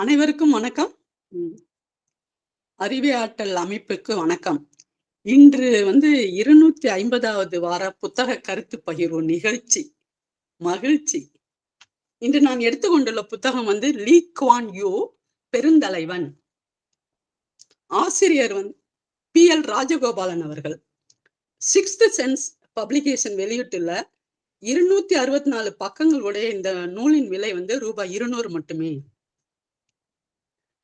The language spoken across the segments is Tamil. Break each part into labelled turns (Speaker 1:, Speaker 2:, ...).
Speaker 1: அனைவருக்கும் வணக்கம். அறிவை ஆற்றல் அமைப்புக்கு வணக்கம். இன்று வந்து இருநூத்தி ஐம்பதாவது வார புத்தக கருத்து பகிர்வு நிகழ்ச்சி. மகிழ்ச்சி. இன்று நான் எடுத்துக்கொண்டுள்ள புத்தகம் வந்து லீ குவான் யூ பெருந்தலைவன். ஆசிரியர் வந்து பி எல் ராஜகோபாலன் அவர்கள். சிக்ஸ்த் சென்ஸ் பப்ளிகேஷன் வெளியிட்டுள்ள இருநூத்தி அறுபத்தி நாலு பக்கங்களுடைய இந்த நூலின் விலை வந்து ரூபாய் இருநூறு மட்டுமே.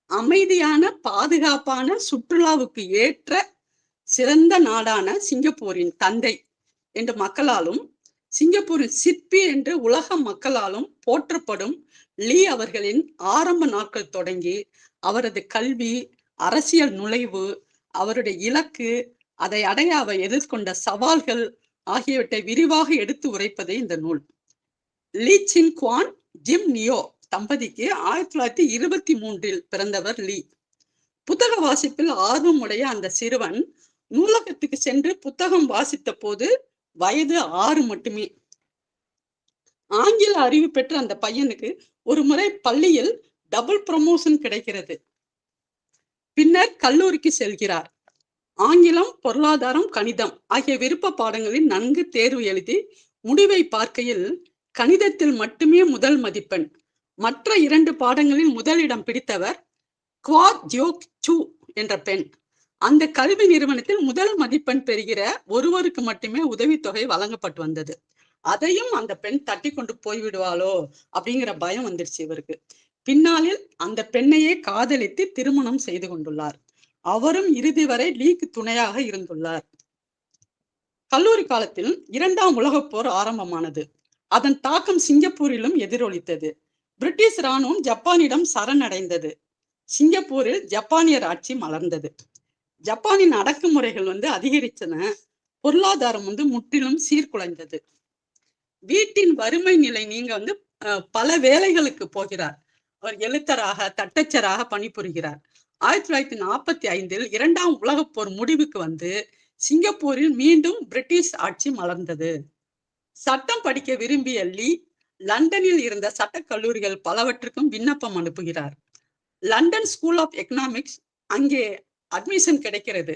Speaker 1: அமைதியான பாதுகாப்பான சுற்றுலாவுக்கு ஏற்ற சிறந்த நாடான சிங்கப்பூரின் தந்தை என்று மக்களாலும் சிங்கப்பூரின் சிற்பி என்று உலக மக்களாலும் போற்றப்படும் லீ அவர்களின் ஆரம்ப நாட்கள் தொடங்கி அவரது கல்வி அரசியல் நுழைவு அவருடைய இலக்கு அதை அடைய அவர் எதிர்கொண்ட சவால்கள் ஆகியவற்றை விரிவாக எடுத்து உரைப்பதே இந்த நூல். Lee Chin Koon Jim Neo தம்பதிக்கு ஆயிரத்தி தொள்ளாயிரத்தி இருபத்தி மூன்றில் பிறந்தவர் லீ. புத்தக வாசிப்பில் ஆர்வம் உடைய அந்த சிறுவன் நூலகத்துக்கு சென்று புத்தகம் வாசித்த போது வயது ஆறு மட்டுமே. ஆங்கில அறிவு பெற்ற அந்த பையனுக்கு ஒரு முறை பள்ளியில் டபுள் ப்ரமோஷன் கிடைக்கிறது. பின்னர் கல்லூரிக்கு செல்கிறார். ஆங்கிலம் பொருளாதாரம் கணிதம் ஆகிய விருப்ப பாடங்களில் நன்கு தேர்வு எழுதி முடிவை பார்க்கையில் கணிதத்தில் மட்டுமே முதல் மதிப்பெண். மற்ற இரண்டு பாடங்களில் முதலிடம் பிடித்தவர் குவா ஜியோக் சு என்ற பெண். அந்த கல்வி நிறுவனத்தில் முதல் மதிப்பெண் பெறுகிற ஒருவருக்கு மட்டுமே உதவித்தொகை வழங்கப்பட்டு வந்தது. அதையும் அந்த பெண் தட்டி கொண்டு போய்விடுவாளோ அப்படிங்கிற பயம் வந்துருச்சு இவருக்கு. பின்னாளில் அந்த பெண்ணையே காதலித்து திருமணம் செய்து கொண்டுள்ளார். அவரும் இறுதி வரை லீக்கு துணையாக இருந்துள்ளார். கல்லூரி காலத்தில் இரண்டாம் உலகப் போர் ஆரம்பமானது. அதன் தாக்கம் சிங்கப்பூரிலும் எதிரொலித்தது. பிரிட்டிஷ் இராணுவம் ஜப்பானிடம் சரணடைந்தது. சிங்கப்பூரில் ஜப்பானியர் ஆட்சி மலர்ந்தது. ஜப்பானின் அடக்குமுறைகள் வந்து அதிகரித்தன. பொருளாதாரம் வந்து முற்றிலும் சீர்குலைந்தது. வீட்டின் வறுமை நிலை நீங்க வந்து பல வேலைகளுக்கு போகிறார். அவர் எழுத்தராக தட்டச்சராக பணிபுரிகிறார். ஆயிரத்தி தொள்ளாயிரத்தி நாற்பத்தி ஐந்தில் இரண்டாம் உலகப் போர் முடிவுக்கு வந்து சிங்கப்பூரில் மீண்டும் பிரிட்டிஷ் ஆட்சி மலர்ந்தது. சட்டம் படிக்க விரும்பிய லீ லண்டனில் இருந்த சட்ட கல்லூரிகள் பலவற்றுக்கும் விண்ணப்பம் அனுப்புகிறார். லண்டன் ஸ்கூல் ஆஃப் எக்கனாமிக்ஸ் அங்கே அட்மிஷன் கிடைக்கிறது.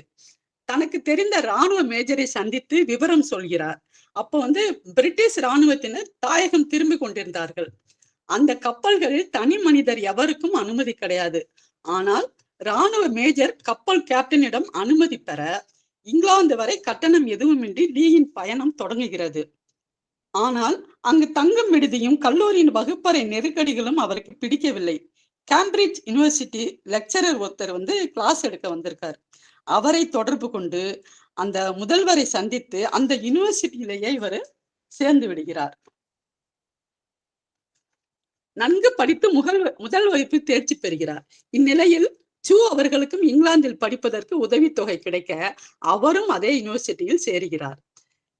Speaker 1: தனக்கு தெரிந்த ராணுவ மேஜரை சந்தித்து விவரம் சொல்கிறார். அப்போ வந்து பிரிட்டிஷ் ராணுவத்தினர் தாயகம் திரும்பி கொண்டிருந்தார்கள். அந்த கப்பல்களில் தனி மனிதர் எவருக்கும் அனுமதி கிடையாது. ஆனால் ராணுவ மேஜர் கப்பல் கேப்டனிடம் அனுமதி பெற இங்கிலாந்து வரை கட்டணம் எதுவுமின்றி லீயின் பயணம் தொடங்குகிறது. ஆனால் அங்கு தங்கும் விடுதியும் கல்லூரியின் வகுப்பறை நெருக்கடிகளும் அவருக்கு பிடிக்கவில்லை. கேம்பிரிட்ஜ் யூனிவர்சிட்டி லெக்சரர் ஒருத்தர் வந்து கிளாஸ் எடுக்க வந்திருக்கார். அவரை தொடர்பு கொண்டு அந்த முதல்வரை சந்தித்து அந்த யூனிவர்சிட்டியிலேயே இவர் சேர்ந்து விடுகிறார். நன்கு படித்து முகல் முதல் வகுப்பு தேர்ச்சி பெறுகிறார். இந்நிலையில் சூ அவர்களுக்கும் இங்கிலாந்தில் படிப்பதற்கு உதவித்தொகை கிடைக்க அவரும் அதே யூனிவர்சிட்டியில் சேருகிறார்.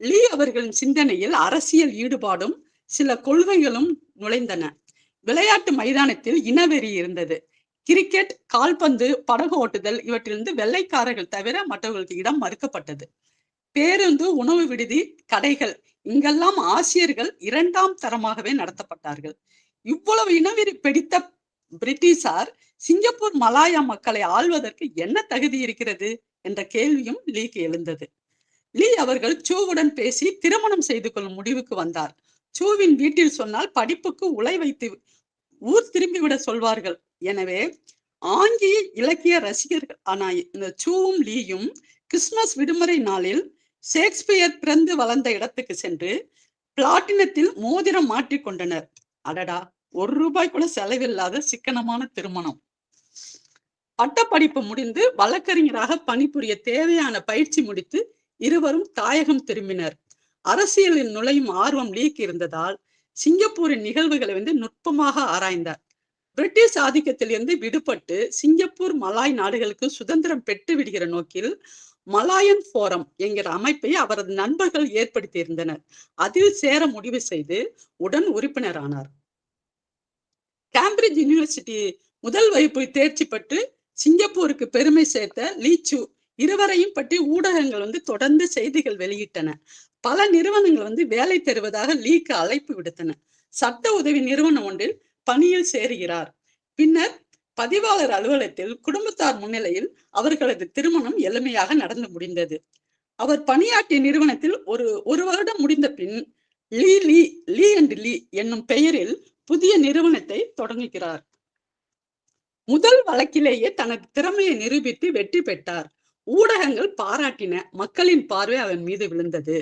Speaker 1: லீ அவர்களின் சிந்தனையில் அரசியல் ஈடுபாடும் சில கொள்கைகளும் நுழைந்தன. விளையாட்டு மைதானத்தில் இனவெறி இருந்தது. கிரிக்கெட் கால்பந்து படகு ஓட்டுதல் இவற்றிலிருந்து வெள்ளைக்காரர்கள் தவிர மற்றவர்களுக்கு இடம் மறுக்கப்பட்டது. பேருந்து உணவு விடுதி கடைகள் இங்கெல்லாம் ஆசிரியர்கள் இரண்டாம் தரமாகவே நடத்தப்பட்டார்கள். இவ்வளவு இனவெறி பிடித்த பிரிட்டிஷார் சிங்கப்பூர் மலாயா மக்களை ஆள்வதற்கு என்ன தகுதி இருக்கிறது? என்ற கேள்வியும் லீக்கு எழுந்தது. லீ அவர்கள் சூவுடன் பேசி திருமணம் செய்து கொள்ளும் முடிவுக்கு வந்தார். சூவின் வீட்டில் சொன்னால் படிப்புக்கு உலை வைத்து ஊர் திரும்பிவிட சொல்வார்கள். எனவே ஆங்கில இலக்கிய ரசிகர்கள் ஆனா இந்த சூவும் லீயும் கிறிஸ்துமஸ் விடுமுறை நாளில் ஷேக்ஸ்பியர் பிறந்து வளர்ந்த இடத்துக்கு சென்று பிளாட்டினத்தில் மோதிரம் மாற்றிக்கொண்டனர் அடடா ஒரு ரூபாய் கூட செலவில்லாத சிக்கனமான திருமணம். பட்டப்படிப்பு முடிந்து வழக்கறிஞராக பணிபுரிய தேவையான பயிற்சி முடித்து இருவரும் தாயகம் திரும்பினர். அரசியலில் நுழையும் ஆர்வம் லீக் இருந்ததால் சிங்கப்பூரின் நிகழ்வுகளை வந்து நுட்பமாக ஆராய்ந்தார். பிரிட்டிஷ் ஆதிக்கத்திலிருந்து விடுபட்டு சிங்கப்பூர் மலாய் நாடுகளுக்கு சுதந்திரம் பெற்று விடுகிற நோக்கில் மலாயன் போரம் என்கிற அமைப்பை அவரது நண்பர்கள் ஏற்படுத்தி இருந்தனர் அதில் சேர முடிவு செய்து உடன் உறுப்பினரானார். கேம்பிரிட்ஜ் யூனிவர்சிட்டி முதல் வகுப்பு தேர்ச்சி பெற்று சிங்கப்பூருக்கு பெருமை சேர்த்த லீச்சு இருவரையும் பற்றி ஊடகங்கள் வந்து தொடர்ந்து செய்திகள் வெளியிட்டன. பல நிறுவனங்கள் வந்து வேலை தருவதாக லீக்கு அழைப்பு விடுத்தன. சட்ட உதவி நிறுவனம் ஒன்றில் பணியில் சேருகிறார். பின்னர் பதிவாளர் அலுவலகத்தில் குடும்பத்தார் முன்னிலையில் அவர்களது திருமணம் எளிமையாக நடந்து முடிந்தது. அவர் பணியாற்றிய நிறுவனத்தில் ஒரு ஒரு வருடம் முடிந்த பின் லீ லீ லீ அண்ட் லீ என்னும் பெயரில் புதிய நிறுவனத்தை தொடங்குகிறார். முதல் வழக்கிலேயே தனது திறமையை நிரூபித்து வெற்றி பெற்றார். ஊடகங்கள் பாராட்டின மக்களின் பார்வை அவன் மீது விழுந்தது.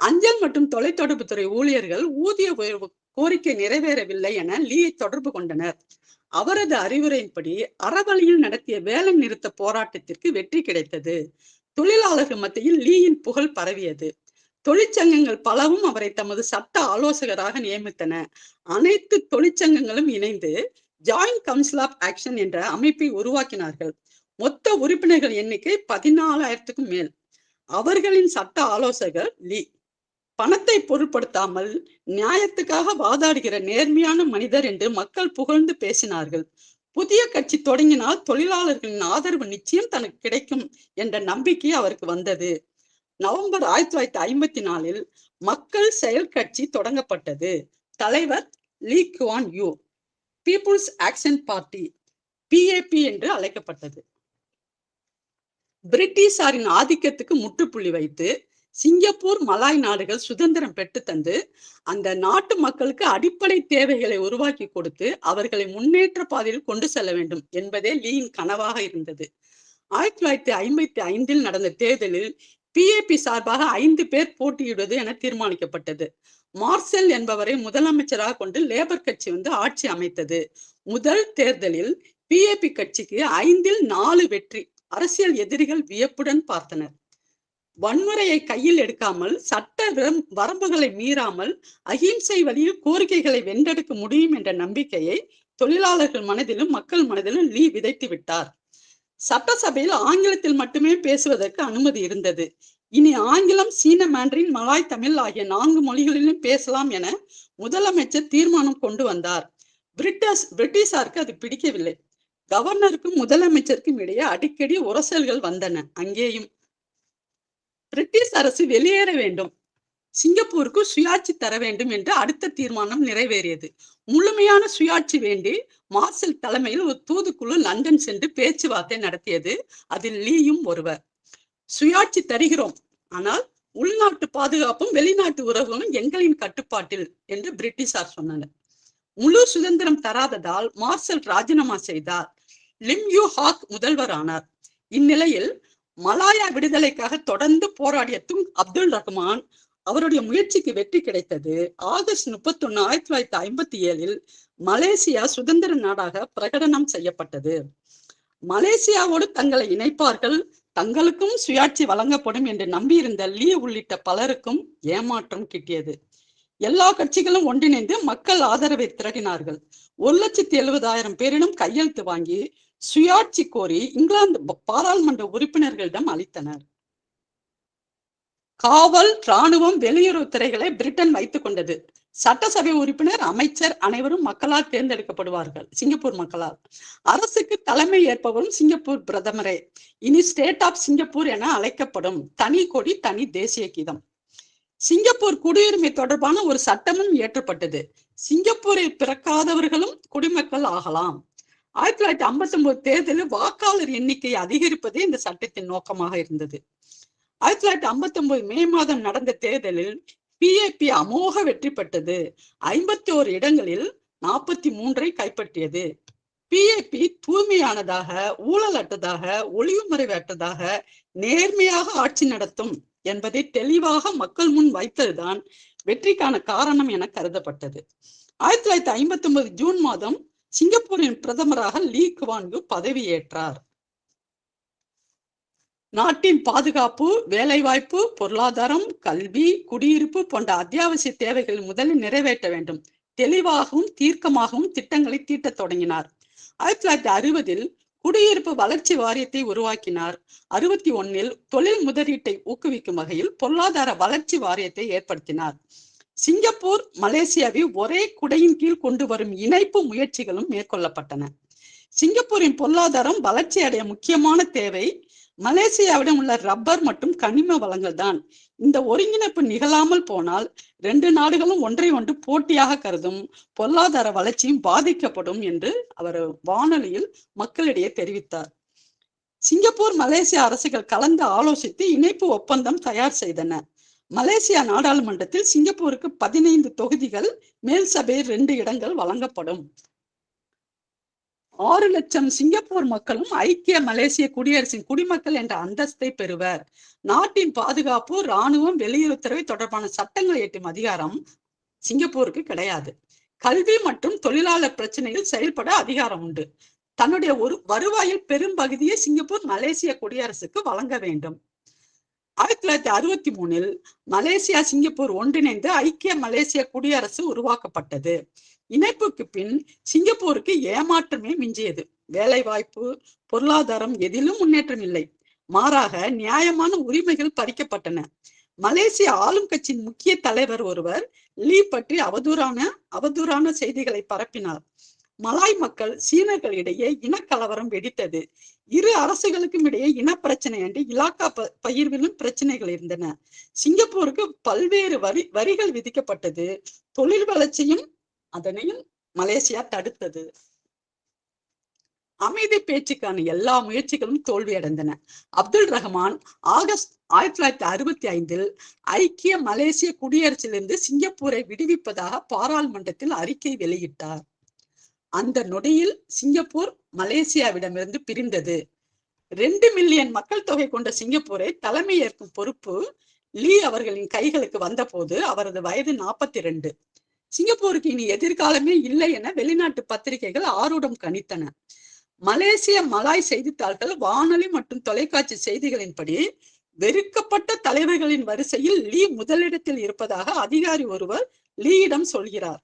Speaker 1: அஞ்சல் மற்றும் தொலைத்தொடர்புத்துறை ஊழியர்கள் ஊதிய உயர்வு கோரிக்கை நிறைவேறவில்லை என லீயை தொடர்பு கொண்டனர். அவரது அறிவுரையின்படி அறவழியில் நடத்திய வேலை நிறுத்த போராட்டத்திற்கு வெற்றி கிடைத்தது. தொழிலாளர்கள் மத்தியில் லீயின் புகழ் பரவியது. தொழிற்சங்கங்கள் பலவும் அவரை தமது சட்ட ஆலோசகராக நியமித்தன. அனைத்து தொழிற்சங்கங்களும் இணைந்து ஜாயிண்ட் கவுன்சில் ஆஃப் ஆக்ஷன் என்ற அமைப்பை உருவாக்கினார்கள். மொத்த உறுப்பினர்கள் எண்ணிக்கை பதினாலாயிரத்துக்கும் மேல். அவர்களின் சட்ட ஆலோசகர் லீ. பணத்தை பொருட்படுத்தாமல் நியாயத்துக்காக வாதாடுகிற நேர்மையான மனிதர் என்று மக்கள் புகழ்ந்து பேசினார்கள். புதிய கட்சி தொடங்கினால் தொழிலாளர்களின் ஆதரவு நிச்சயம் தனக்கு கிடைக்கும் என்ற நம்பிக்கை அவருக்கு வந்தது. நவம்பர் ஆயிரத்தி தொள்ளாயிரத்தி ஐம்பத்தி நாலில் மக்கள் செயல் கட்சி தொடங்கப்பட்டது. தலைவர் Lee Kuan Yew. People's Action Party PAP என்று அழைக்கப்பட்டது. பிரிட்டிஷாரின் ஆதிக்கத்துக்கு முற்றுப்புள்ளி வைத்து சிங்கப்பூர் மலாய் நாடுகள் சுதந்திரம் பெற்று தந்து அந்த நாட்டு மக்களுக்கு அடிப்படை தேவைகளை உருவாக்கி கொடுத்து அவர்களை முன்னேற்ற பாதையில் கொண்டு செல்ல வேண்டும் என்பதே லீயின் கனவாக இருந்தது. ஆயிரத்தி தொள்ளாயிரத்தி ஐம்பத்தி ஐந்தில் நடந்த தேர்தலில் பிஏபி சார்பாக ஐந்து பேர் போட்டியிடுவது என தீர்மானிக்கப்பட்டது. மார்செல் என்பவரை முதலமைச்சராக கொண்டு லேபர் கட்சி வந்து ஆட்சி அமைத்தது. முதல் தேர்தலில் பிஏபி கட்சிக்கு ஐந்தில் நாலு வெற்றி அரசியல் எதிரிகள் வியப்புடன் பார்த்தனர். வன்முறையை கையில் எடுக்காமல் சட்ட வரம்புகளை மீறாமல் அகிம்சை வழியில் கோரிக்கைகளை வென்றெடுக்க முடியும் என்ற நம்பிக்கையை தொழிலாளர்கள் மனதிலும் மக்கள் மனதிலும் லீ விதைத்து விட்டார். சட்டசபையில் ஆங்கிலத்தில் மட்டுமே பேசுவதற்கு அனுமதி இருந்தது. இனி ஆங்கிலம் சீன மாண்டரின் மலாய் தமிழ் ஆகிய நான்கு மொழிகளிலும் பேசலாம் என முதலமைச்சர் தீர்மானம் கொண்டு வந்தார். பிரிட்டிஷ் பிரிட்டிஷாருக்கு அது பிடிக்கவில்லை. கவர்னருக்கும் முதலமைச்சருக்கும் இடையே அடிக்கடி உரசல்கள் வந்தன. அங்கேயும் பிரிட்டிஷ் அரசு வெளியேற வேண்டும். சிங்கப்பூருக்கு சுயாட்சி தர வேண்டும் என்று அடுத்த தீர்மானம் நிறைவேறியது. முழுமையான சுயாட்சி வேண்டி மார்சல் தலைமையில் ஒரு தூதுக்குழு லண்டன் சென்று பேச்சுவார்த்தை நடத்தியது. அதில் லீயும் ஒருவர். சுயாட்சி தருகிறோம். ஆனால் உள்நாட்டு பாதுகாப்பும் வெளிநாட்டு உறவுகளும் எங்களின் கட்டுப்பாட்டில் என்று பிரிட்டிஷார் சொன்னனர் முழு சுதந்திரம் தராததால் மார்சல் ராஜினாமா செய்தார். லிம் யூ ஹாக் முதல்வர் ஆனார். இந்நிலையில் மலாயா விடுதலைக்காக தொடர்ந்து போராடிய துங் அப்துல் ரஹ்மான் அவருடைய முயற்சிக்கு வெற்றி கிடைத்தது. ஆகஸ்ட் முப்பத்தி ஒண்ணு ஆயிரத்தி தொள்ளாயிரத்தி ஐம்பத்தி ஏழில் மலேசியா சுதந்திர நாடாக பிரகடனம் செய்யப்பட்டது. மலேசியாவோடு தங்களை இணைப்பார்கள். தங்களுக்கும் சுயாட்சி வழங்கப்படும் என்று நம்பியிருந்த லீ உள்ளிட்ட பலருக்கும் ஏமாற்றம் கிட்டியது. எல்லா கட்சிகளும் ஒன்றிணைந்து மக்கள் ஆதரவை திரட்டினார்கள். ஒரு லட்சத்தி எழுபதாயிரம் பேரிடம் கையெழுத்து வாங்கி சுயாட்சி கோரி இங்கிலாந்து பாராளுமன்ற உறுப்பினர்களிடம் அளித்தனர். காவல் ராணுவம் வெளியுறவுத்துறைகளை பிரிட்டன் வைத்துக் கொண்டது. சட்டசபை உறுப்பினர் அமைச்சர் அனைவரும் மக்களால் தேர்ந்தெடுக்கப்படுவார்கள். சிங்கப்பூர் மக்களால். அரசுக்கு தலைமை ஏற்பவரும் சிங்கப்பூர் பிரதமரே. இனி ஸ்டேட் ஆஃப் சிங்கப்பூர் என அழைக்கப்படும் தனி கொடி தனி தேசிய கீதம். சிங்கப்பூர் குடியுரிமை தொடர்பான ஒரு சட்டமும் இயற்றப்பட்டது. சிங்கப்பூரில் பிறக்காதவர்களும் குடிமக்கள் ஆகலாம். ஆயிரத்தி தொள்ளாயிரத்தி ஐம்பத்தி ஒன்பது தேர்தலில் வாக்காளர் எண்ணிக்கை அதிகரிப்பதே இந்த சட்டத்தின் நோக்கமாக இருந்தது. ஆயிரத்தி தொள்ளாயிரத்தி ஐம்பத்தி ஒன்பது மே மாதம் நடந்த தேர்தலில் பிஏபி அமோக வெற்றி பெற்றது ஐம்பத்தி ஓரு இடங்களில் நாற்பத்தி மூன்றை கைப்பற்றியது. பிஏபி தூய்மையானதாக ஊழலற்றதாக ஒளிவுமறைவற்றதாக நேர்மையாக ஆட்சி நடத்தும் என்பதை தெளிவாக மக்கள் முன் வைத்ததுதான் வெற்றிக்கான காரணம் என கருதப்பட்டது. ஆயிரத்தி தொள்ளாயிரத்தி ஐம்பத்தி ஒன்பது ஜூன் மாதம் சிங்கப்பூரின் பிரதமராக லீ குவான்யூ பதவியேற்றார். நாட்டின் பாதுகாப்பு வேலைவாய்ப்பு பொருளாதாரம் கல்வி குடியிருப்பு போன்ற அத்தியாவசிய தேவைகள் முதலில் நிறைவேற்ற வேண்டும். தெளிவாகவும் தீர்க்கமாகவும் திட்டங்களை தீட்டத் தொடங்கினார். ஆயிரத்தி தொள்ளாயிரத்தி அறுபதில் குடியிருப்பு வளர்ச்சி வாரியத்தை உருவாக்கினார். அறுபத்தி ஒன்னில் தொழில் முதலீட்டை ஊக்குவிக்கும் வகையில் பொருளாதார வளர்ச்சி வாரியத்தை ஏற்படுத்தினார். சிங்கப்பூர் மலேசியாவை ஒரே குடையின் கீழ் கொண்டு வரும் இணைப்பு முயற்சிகளும் மேற்கொள்ளப்பட்டன. சிங்கப்பூரின் பொருளாதாரம் வளர்ச்சி அடைய முக்கியமான தேவை மலேசியாவிடம் உள்ள ரப்பர் மற்றும் கனிம வளங்கள் தான் இந்த ஒருங்கிணைப்பு நிகழாமல் போனால் ரெண்டு நாடுகளும் ஒன்றை ஒன்று போட்டியாக கருதும் பொருளாதார வளர்ச்சியும் பாதிக்கப்படும் என்று அவர் வானொலியில் மக்களிடையே தெரிவித்தார். சிங்கப்பூர் மலேசிய அரசுகள் கலந்து ஆலோசித்து இணைப்பு ஒப்பந்தம் தயார் செய்தன. மலேசியா நாடாளுமன்றத்தில் சிங்கப்பூருக்கு பதினைந்து தொகுதிகள் மேல் சபையில் ரெண்டு இடங்கள் வழங்கப்படும். ஆறு லட்சம் சிங்கப்பூர் மக்களும் ஐக்கிய மலேசிய குடியரசின் குடிமக்கள் என்ற அந்தஸ்தை பெறுவர். நாட்டின் பாதுகாப்பு ராணுவம் வெளியுறவுத்துறை தொடர்பான சட்டங்கள் ஏற்றும் அதிகாரம் சிங்கப்பூருக்கு கிடையாது. கல்வி மற்றும் தொழிலாளர் பிரச்சனையில் செயல்பட அதிகாரம் உண்டு. தன்னுடைய ஒரு வருவாயில் பெரும் பகுதியை சிங்கப்பூர் மலேசிய குடியரசுக்கு வழங்க வேண்டும். ஆயிரத்தி தொள்ளாயிரத்தி அறுபத்தி மூணில் மலேசியா சிங்கப்பூர் ஒன்றிணைந்து ஐக்கிய மலேசிய குடியரசு உருவாக்கப்பட்டது. இணைப்புக்கு பின் சிங்கப்பூருக்கு ஏமாற்றமே மிஞ்சியது. வேலை வாய்ப்பு பொருளாதாரம் எதிலும் முன்னேற்றம் இல்லை. மாறாக நியாயமான உரிமைகள் பறிக்கப்பட்டன. மலேசிய ஆளும் கட்சியின் முக்கிய தலைவர் ஒருவர் லீ பற்றி அவதூறான அவதூறான செய்திகளை பரப்பினார். மலாய் மக்கள் சீனர்களிடையே இனக்கலவரம் வெடித்தது. இரு அரசுகளுக்கும் இடையே இன பிரச்சனை அன்றி இலாக்கா ப பகிர்விலும் பிரச்சனைகள் இருந்தன. சிங்கப்பூருக்கு பல்வேறு வரி வரிகள் விதிக்கப்பட்டது. தொழில் வளர்ச்சியும் அதனையும் மலேசியா தடுத்தது. அமைதி பேச்சுக்கான எல்லா முயற்சிகளும் தோல்வியடைந்தன. அப்துல் ரஹ்மான் ஆகஸ்ட் ஆயிரத்தி தொள்ளாயிரத்தி அறுபத்தி ஐந்தில் ஐக்கிய மலேசிய குடியரசிலிருந்து சிங்கப்பூரை விடுவிப்பதாக பாராளுமன்றத்தில் அறிக்கை வெளியிட்டார். அந்த நொடியில் சிங்கப்பூர் மலேசியாவிடமிருந்து பிரிந்தது. ரெண்டு மில்லியன் மக்கள் தொகை கொண்ட சிங்கப்பூரை தலைமை ஏற்கும் பொறுப்பு லீ அவர்களின் கைகளுக்கு வந்தபோது அவரது வயது நாற்பத்தி ரெண்டு. சிங்கப்பூருக்கு இனி எதிர்காலமே இல்லை என வெளிநாட்டு பத்திரிகைகள் ஆரூடம் கணித்தன. மலேசிய மலாய் செய்தித்தாள்கள் வானொலி மற்றும் தொலைக்காட்சி செய்திகளின்படி வெறுக்கப்பட்ட தலைவர்களின் வரிசையில் லீ முதலிடத்தில் இருப்பதாக அதிகாரி ஒருவர் லீயிடம் சொல்கிறார்.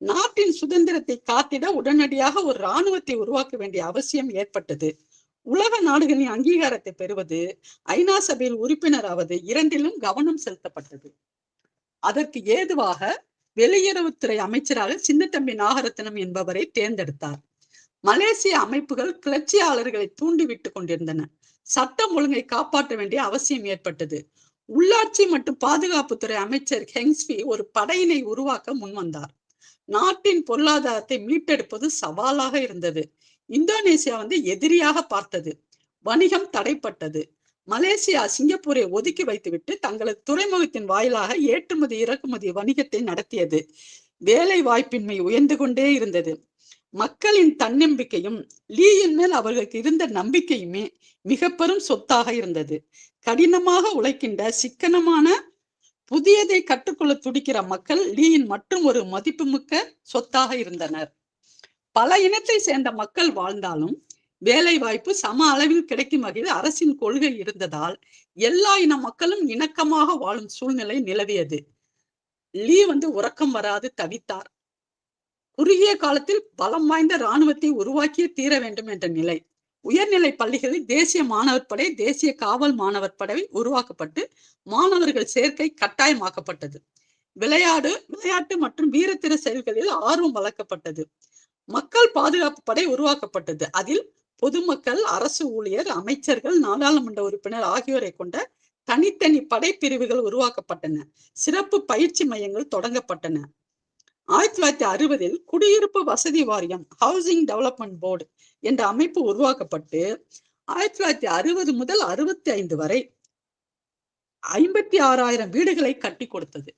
Speaker 1: நாட்டின் சுதந்திரத்தை காத்திட உடனடியாக ஒரு இராணுவத்தை உருவாக்க வேண்டிய அவசியம் ஏற்பட்டது. உலக நாடுகளின் அங்கீகாரத்தை பெறுவது ஐநா சபையில் உறுப்பினராவது இரண்டிலும் கவனம் செலுத்தப்பட்டது. அதற்கு ஏதுவாக வெளியுறவுத்துறை அமைச்சராக சின்னத்தம்பி நாகரத்னம் என்பவரை தேர்ந்தெடுத்தார். மலேசிய அமைப்புகள் கிளர்ச்சியாளர்களை தூண்டிவிட்டுக் கொண்டிருந்தன. சட்டம் ஒழுங்கை காப்பாற்ற வேண்டிய அவசியம் ஏற்பட்டது. உள்ளாட்சி மற்றும் பாதுகாப்புத்துறை அமைச்சர் ஹெங்ஸ்வி ஒரு படையினை உருவாக்க முன்வந்தார். நாட்டின் பொருளாதாரத்தை மீட்டெடுப்பது சவாலாக இருந்தது. இந்தோனேசியா வந்து எதிரியாக பார்த்தது. வணிகம் தடைப்பட்டது. மலேசியா சிங்கப்பூரை ஒதுக்கி வைத்துவிட்டு தங்களது துறைமுகத்தின் வாயிலாக ஏற்றுமதி இறக்குமதி வணிகத்தை நடத்தியது. வேலை வாய்ப்பின்மை உயர்ந்து கொண்டே இருந்தது. மக்களின் தன்னம்பிக்கையும் லீயின் மேல் அவர்களுக்கு இருந்த நம்பிக்கையுமே மிக பெரும் சொத்தாக இருந்தது. கடினமாக உழைக்கின்ற சிக்கனமான புதியதை கற்றுக்கொள்ள துடிக்கிற மக்கள் லீயின் மற்றும் ஒரு மதிப்புமிக்க சொத்தாக இருந்தனர். பல இனத்தை சேர்ந்த மக்கள் வாழ்ந்தாலும் வேலை வாய்ப்பு சம அளவில் கிடைக்கும் வகையில் அரசின் கொள்கை இருந்ததால் எல்லா இன மக்களும் இணக்கமாக வாழும் சூழ்நிலை நிலவியது. லீ வந்து உறக்கம் வராது தவித்தார். குறுகிய காலத்தில் பலம் வாய்ந்த இராணுவத்தை உருவாக்கிய தீர வேண்டும் என்ற நிலை. உயர்நிலை பள்ளிகளில் தேசிய மாணவர் படை தேசிய காவல் மாணவர் படை உருவாக்கப்பட்டு மாணவர்கள் சேர்க்கை கட்டாயமாக்கப்பட்டது. விளையாடு விளையாட்டு மற்றும் வீரத்திர செயல்களில் ஆர்வம் வளர்க்கப்பட்டது. மக்கள் பாதுகாப்பு படை உருவாக்கப்பட்டது. அதில் பொதுமக்கள் அரசு ஊழியர் அமைச்சர்கள் நாடாளுமன்ற உறுப்பினர் ஆகியோரை கொண்ட தனித்தனி படைப்பிரிவுகள் உருவாக்கப்பட்டன. சிறப்பு பயிற்சி மையங்கள் தொடங்கப்பட்டன. ஆயிரத்தி தொள்ளாயிரத்தி அறுபதில் குடியிருப்பு வசதி வாரியம் ஹவுசிங் டெவலப்மெண்ட் போர்டு என்ற அமைப்பு உருவாக்கப்பட்டு ஆயிரத்தி தொள்ளாயிரத்தி அறுபது முதல் அறுபத்தி ஐந்து வரை ஐம்பத்தி ஆறாயிரம் வீடுகளை கட்டி கொடுத்தது.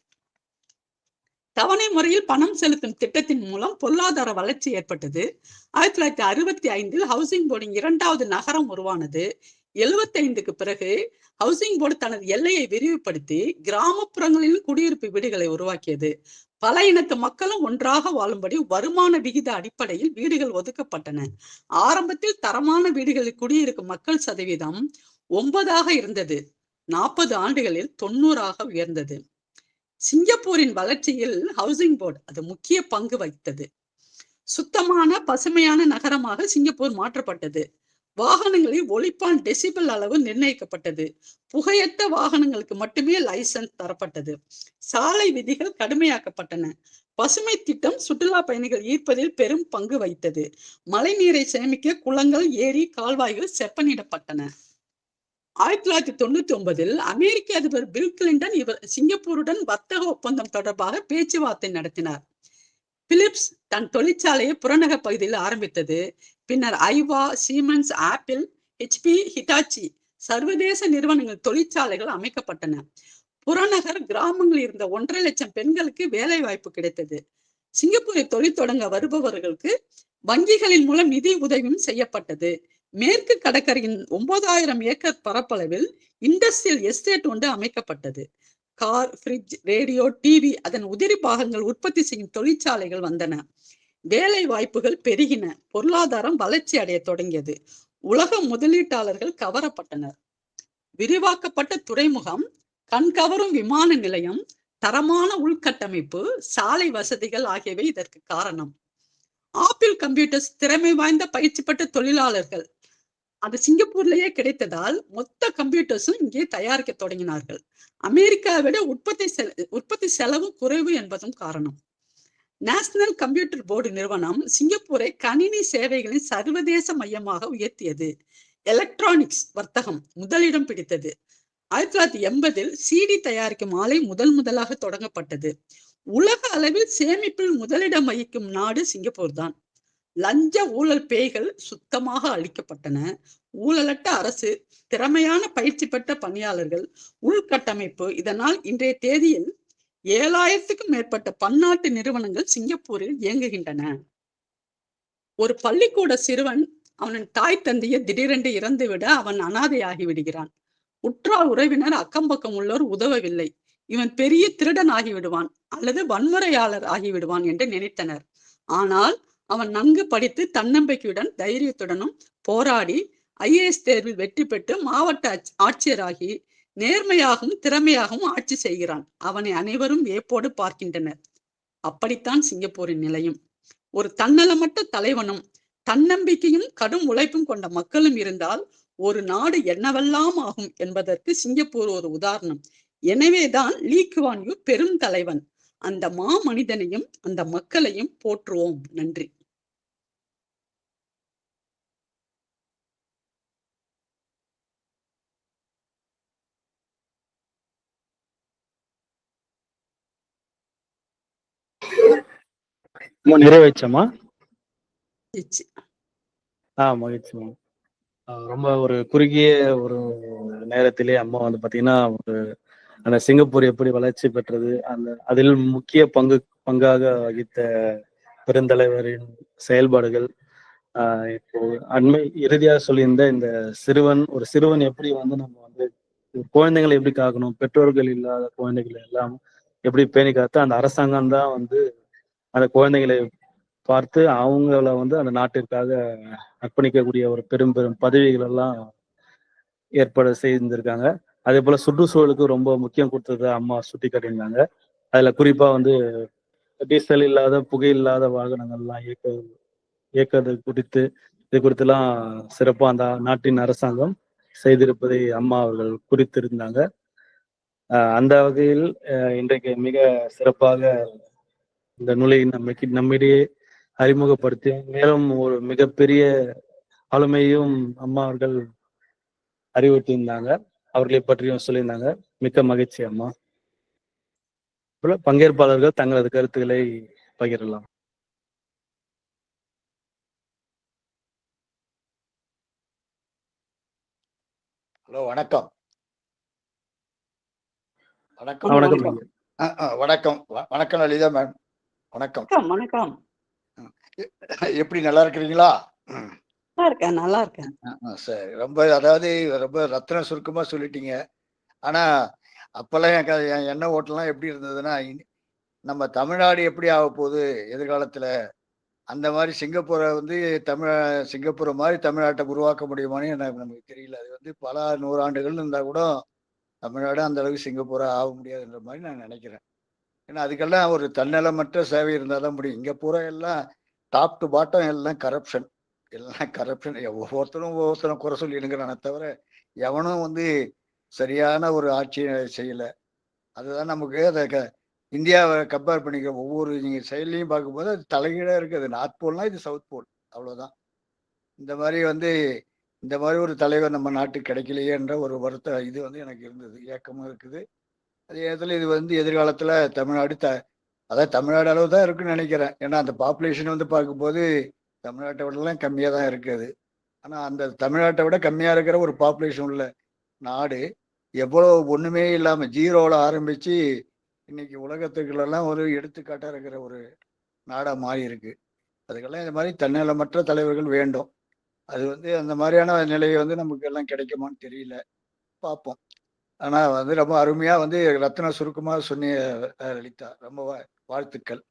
Speaker 1: தவணை முறையில் பணம் செலுத்தும் திட்டத்தின் மூலம் பொருளாதார வளர்ச்சி ஏற்பட்டது. ஆயிரத்தி தொள்ளாயிரத்தி அறுபத்தி ஐந்தில் ஹவுசிங் போர்டின் இரண்டாவது நகரம் உருவானது. எழுபத்தைந்துக்கு பிறகு ஹவுசிங் போர்டு தனது எல்லையை விரிவுபடுத்தி கிராமப்புறங்களிலும் குடியிருப்பு வீடுகளை உருவாக்கியது. பல இனத்து மக்களும் ஒன்றாக வாழும்படி வருமான விகித அடிப்படையில் வீடுகள் ஒதுக்கப்பட்டன. ஆரம்பத்தில் தரமான வீடுகளில் குடியிருக்கும் மக்கள் சதவீதம் ஒன்பதாக இருந்தது. நாற்பது ஆண்டுகளில் தொண்ணூறாக உயர்ந்தது. சிங்கப்பூரின் வளர்ச்சியில் ஹவுசிங் போர்டு அது முக்கிய பங்கு வகித்தது. சுத்தமான பசுமையான நகரமாக சிங்கப்பூர் மாற்றப்பட்டது. வாகனங்களில் ஒளிப்பான் டெசிபல் அளவு நிர்ணயிக்கப்பட்டது. புகையற்ற வாகனங்களுக்கு மட்டுமே லைசன்ஸ் தரப்பட்டது. சாலை விதிகள் கடுமையாக்கப்பட்டன. பசுமை திட்டம் சுற்றுலா பயணிகள் ஈர்ப்பதில் பெரும் பங்கு வகித்தது. மழை நீரை சேமிக்க குளங்கள் ஏரி கால்வாய்கள் செப்பனிடப்பட்டன. ஆயிரத்தி தொள்ளாயிரத்தி தொண்ணூத்தி ஒன்பதில் அமெரிக்க அதிபர் பில் கிளின்டன் இவர் சிங்கப்பூருடன் வர்த்தக ஒப்பந்தம் தொடர்பாக பேச்சுவார்த்தை நடத்தினார். பிலிப்ஸ் தன் தொழிற்சாலையை புறநகர் பகுதியில் ஆரம்பித்தது. பின்னர் Aiwa Siemens Apple HP Hitachi சர்வதேச நிறுவனங்கள் தொழிற்சாலைகள் அமைக்கப்பட்டன. புறநகர் கிராமங்களில் இருந்த ஒன்றரை லட்சம் பெண்களுக்கு வேலை வாய்ப்பு கிடைத்தது. சிங்கப்பூரை தொழில் தொடங்க வருபவர்களுக்கு வங்கிகளின் மூலம் நிதி உதவியும் செய்யப்பட்டது. மேற்கு கடற்கரையின் ஒன்பதாயிரம் ஏக்கர் பரப்பளவில் இண்டஸ்ட்ரியல் எஸ்டேட் ஒன்று அமைக்கப்பட்டது. கார் ஃப்ரிட்ஜ் ரேடியோ டிவி அதன் உதிரி பாகங்கள் உற்பத்தி செய்யும் தொழிற்சாலைகள் வந்தன. வேலை வாய்ப்புகள் பெருகின. பொருளாதாரம் வளர்ச்சி அடைய தொடங்கியது. உலக முதலீட்டாளர்கள் கவரப்பட்டனர். விரிவாக்கப்பட்ட துறைமுகம் கண்கவரும் விமான நிலையம் தரமான உள்கட்டமைப்பு சாலை வசதிகள் ஆகியவை இதற்கு காரணம். ஆப்பிள் கம்ப்யூட்டர்ஸ் திறமை வாய்ந்த பயிற்சி பெற்ற தொழிலாளர்கள். அது சிங்கப்பூர்லயே கிடைத்ததால் மொத்த கம்ப்யூட்டர்ஸும் இங்கே தயாரிக்க தொடங்கினார்கள். அமெரிக்காவை விட உற்பத்தி உற்பத்தி செலவு குறைவு என்பதும் காரணம். நேஷனல் கம்ப்யூட்டர் போர்டு நிறுவனம் சிங்கப்பூரை கணினி சேவைகளின் சர்வதேச மையமாக உயர்த்தியது. எலக்ட்ரானிக்ஸ் வர்த்தகம் முதலிடம் பிடித்தது. ஆயிரத்தி தொள்ளாயிரத்தி எண்பதில் சிடி தயாரிக்கும் ஆலை முதல் முதலாக தொடங்கப்பட்டது. உலக அளவில் சேமிப்பில் முதலிடம் வகிக்கும் நாடு சிங்கப்பூர் தான் லஞ்ச ஊழல் பேய்கள் சுத்தமாக அழிக்கப்பட்டன. ஊழலட்ட அரசு திறமையான பயிற்சி பெற்ற பணியாளர்கள் உள்கட்டமைப்பு இதனால் இன்றைய தேதியில் ஏழாயிரத்துக்கும் மேற்பட்ட பன்னாட்டு நிறுவனங்கள் சிங்கப்பூரில் இயங்குகின்றன. ஒரு பள்ளிக்கூட சிறுவன் அவனின் தாய் தந்தையை திடீரென்று இறந்துவிட அவன் அனாதையாகி விடுகிறான். உற்றார் உறவினர் அக்கம் பக்கம் உள்ளோர் உதவவில்லை. இவன் பெரிய திருடன் ஆகிவிடுவான் அல்லது வன்முறையாளர் ஆகிவிடுவான் என்று நினைத்தனர். ஆனால் அவன் நன்கு படித்து தன்னம்பிக்கையுடன் தைரியத்துடனும் போராடி ஐஏஎஸ் தேர்வில் வெற்றி பெற்று மாவட்ட ஆட்சியராகி நேர்மையாகவும் திறமையாகவும் ஆட்சி செய்கிறான். அவனை அனைவரும் ஏப்போடு பார்க்கின்றனர். அப்படித்தான் சிங்கப்பூரின் நிலையும். ஒரு தன்னலமற்ற தலைவனும் தன்னம்பிக்கையும் கடும் உழைப்பும் கொண்ட மக்களும் இருந்தால் ஒரு நாடு என்னவெல்லாம் ஆகும் என்பதற்கு சிங்கப்பூர் ஒரு உதாரணம். எனவேதான் லீ குவான் யூ பெரும் தலைவன். அந்த மா மனிதனையும் அந்த மக்களையும் போற்றுவோம். நன்றி.
Speaker 2: நிறைவேச்சம்மா
Speaker 1: இச்சு.
Speaker 2: ஆஹ் மகிழ்ச்சிமா ரொம்ப ஒரு குறுகிய ஒரு நேரத்திலே அம்மா வந்து பாத்தீங்கன்னா ஒரு அந்த சிங்கப்பூர் எப்படி வளர்ச்சி பெற்றது அந்த அதில் முக்கிய பங்கு பங்காக வகித்த பெருந்தலைவரின் செயல்பாடுகள் ஆஹ் இப்போ அண்மை இறுதியாக சொல்லியிருந்த இந்த சிறுவன் ஒரு சிறுவன் எப்படி வந்து நம்ம வந்து குழந்தைங்களை எப்படி காக்கணும் பெற்றோர்கள் இல்லாத குழந்தைகள் எல்லாம் எப்படி பேணி காத்து அந்த அரசாங்கம் தான் வந்து அந்த குழந்தைகளை பார்த்து அவங்கள வந்து அந்த நாட்டிற்காக அர்ப்பணிக்கக்கூடிய ஒரு பெரும் பெரும் பதவிகள் எல்லாம் ஏற்பாடு செய்திருந்திருக்காங்க. அதே போல சுற்றுச்சூழலுக்கு ரொம்ப முக்கியம் கொடுத்தது அம்மா சுட்டி காட்டியிருந்தாங்க அதுல குறிப்பா வந்து டீசல் இல்லாத புகை இல்லாத வாகனங்கள்லாம் இயக்க இயக்கிறது குறித்து இது குறித்துலாம் சிறப்பா அந்த நாட்டின் அரசாங்கம் செய்திருப்பதை அம்மா அவர்கள் குறித்திருந்தாங்க. அந்த வகையில் அஹ் இன்றைக்கு மிக சிறப்பாக இந்த நூலை நம்மக்கு நம்மிடையே அறிமுகப்படுத்தி மேலும் ஒரு மிகப்பெரிய ஆளுமையும் அம்மா அவர்கள் அறிவுறுத்தியிருந்தாங்க. அவர்களை பற்றியும் சொல்லியிருந்தாங்க. மிக்க மகிழ்ச்சி அம்மா. பங்கேற்பாளர்கள் தங்களது கருத்துக்களை பகிரலாம்.
Speaker 3: ஹலோ வணக்கம். வணக்கம்.
Speaker 2: வணக்கம்.
Speaker 1: வணக்கம்.
Speaker 3: வணக்கம். லலிதா மேம். வணக்கம்.
Speaker 1: வணக்கம்
Speaker 3: எப்படி நல்லா இருக்கிறீங்களா?
Speaker 1: இருக்கேன் நல்லா இருக்கேன்.
Speaker 3: சரி. ரொம்ப அதாவது ரொம்ப ரத்தின சுருக்கமா சொல்லிட்டீங்க. ஆனா அப்பெல்லாம் என் எண்ணெய் ஓட்டெல்லாம் எப்படி இருந்ததுன்னா நம்ம தமிழ்நாடு எப்படி ஆக போகுது எதிர்காலத்துல? அந்த மாதிரி சிங்கப்பூரை வந்து தமிழ சிங்கப்பூரை மாதிரி தமிழ்நாட்டை உருவாக்க முடியுமான்னு எனக்கு நமக்கு தெரியல. அது வந்து பல நூறாண்டுகள் இருந்தா கூட தமிழ்நாடு அந்த அளவுக்கு ஆக முடியாதுன்ற மாதிரி நான் நினைக்கிறேன். ஏன்னா அதுக்கெல்லாம் ஒரு தன்னலமற்ற சேவை இருந்தால் தான் முடியும். இங்கே பூரா எல்லாம் டாப் டு பாட்டம் எல்லாம் கரப்ஷன் எல்லாம் கரப்ஷன் ஒவ்வொருத்தரும் ஒவ்வொருத்தரும் குறை சொல்லிடுங்கிறானே தவிர எவனும் வந்து சரியான ஒரு ஆட்சியை செய்யலை. அதுதான் நமக்கு அதை க இந்தியாவை கம்பேர் பண்ணிக்க ஒவ்வொரு நீங்கள் செயல்லையும் பார்க்கும்போது அது தலைகீழாக இருக்குது. அது நார்த் போல்னால் இது சவுத் போல் அவ்வளோதான் இந்த மாதிரி வந்து இந்த மாதிரி ஒரு தலைவர் நம்ம நாட்டுக்கு கிடைக்கலையேன்ற ஒரு வருத்த இது வந்து எனக்கு இருந்தது ஏக்கமும் இருக்குது. அதே நேரத்தில் இது வந்து எதிர்காலத்தில் தமிழ்நாடு த அதாவது தமிழ்நாடு அளவு தான் இருக்குன்னு நினைக்கிறேன். ஏன்னா அந்த பாப்புலேஷன் வந்து பார்க்கும்போது தமிழ்நாட்டை விடலாம் கம்மியாக தான் இருக்குது. ஆனால் அந்த தமிழ்நாட்டை விட கம்மியாக இருக்கிற ஒரு பாப்புலேஷன் உள்ள நாடு எவ்வளோ ஒன்றுமே இல்லாமல் ஜீரோவில் ஆரம்பித்து இன்னைக்கு உலகத்துக்குள்ளெல்லாம் ஒரு எடுத்துக்காட்டாக இருக்கிற ஒரு நாடாக மாறி இருக்கு அதுக்கெல்லாம் இந்த மாதிரி தன்னலமற்ற தலைவர்கள் வேண்டும். அது வந்து அந்த மாதிரியான நிலையை வந்து நமக்கு எல்லாம் கிடைக்குமான்னு தெரியல. பார்ப்போம். ஆனால் வந்து ரொம்ப அருமையாக வந்து ரத்ன சுருக்கமாக சொன்னிய லலிதா. ரொம்ப வா- வாழ்த்துக்கள்.